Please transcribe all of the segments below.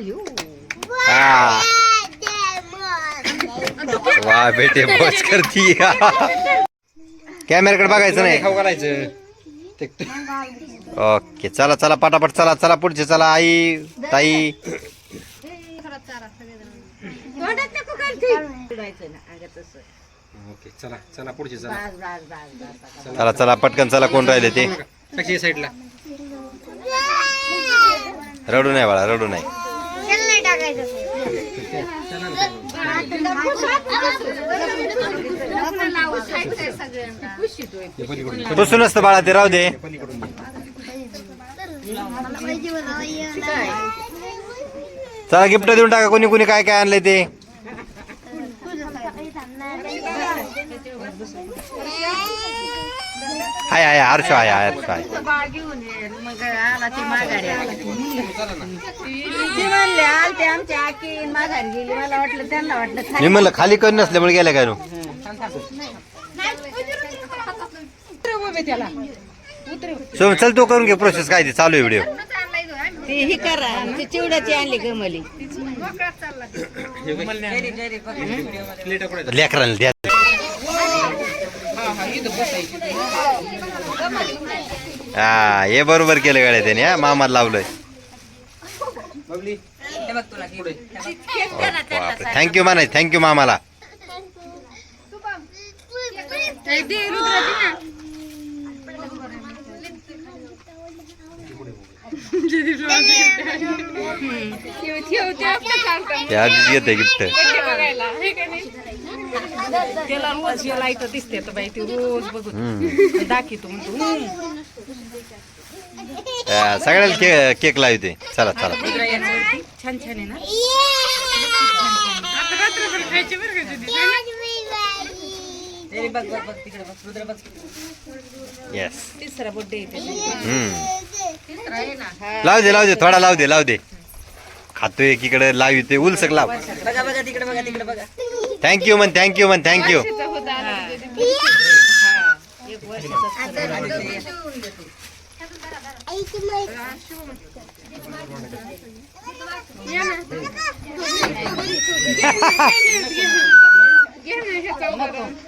you. हा वा बेटे पोच करती कॅमेराकडे बघायचं नाही खाऊ घालायचं ओके चला चला पटापट चला चला पुढचे चला आई ताई ओके चला चला पुढचे चला चला चला पटकन चला कोण राहिले ते कशी साईडला रडू नाही बाळा रडू नाही टाकायचं. बसून असतं बाळा ते राहू दे. चला गिफ्ट देऊन टाका कोणी कोणी काय काय आणलंय ते. हाय हाय हर्ष आहे हर्ष आहे मग आला ती माघारी आला ती म्हणले आलते आमच्या आकी माघारी गेली मला वाटलं त्यांना वाटलं मी म्हणलं खाली कर नसल्यामुळे गेल्या काय नु? सोम चल तो करून घे प्रोसेस काय ते? चालू आहे व्हिडिओ ती ही करा ती चिवड्याची आणली गमली. लेकरांना द्या हा हे बरोबर केलं गाड्या त्याने हा मामाला लावलंय. थँक्यू मानाय थँक्यू मामाला. ते आधीच घेते गिफ्ट. त्याला रोज याला इथं दिसते तर बाई ती रोज बघू हम्म. दाखवतो म्हणतो. हा, सगळ्याला के- केक लावते चला चला. छान छान आहे ना? बघ बघ बघ तिकडे बघ रुद्र बघ येस तिसरा बर्थडे हम्म। लाव दे लाव दे थोडा लाव दे लाव दे। खातोय एकीकडे लाव ते उलसक लाव बघा बघा तिकडे बघा तिकडे बघा थँक्यू म्हण थँक्यू म्हण थँक्यू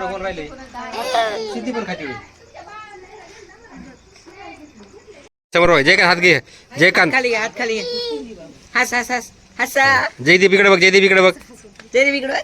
इकडे कोण राहिले। सिद्धी पण खाती बरोबर जयकांत हात घे जयकांत। खाली हाथ हात खाली। हस हस हस हस। हसा जयदीप इकडे बघ जयदीप इकडे जय दी इकडे बघ.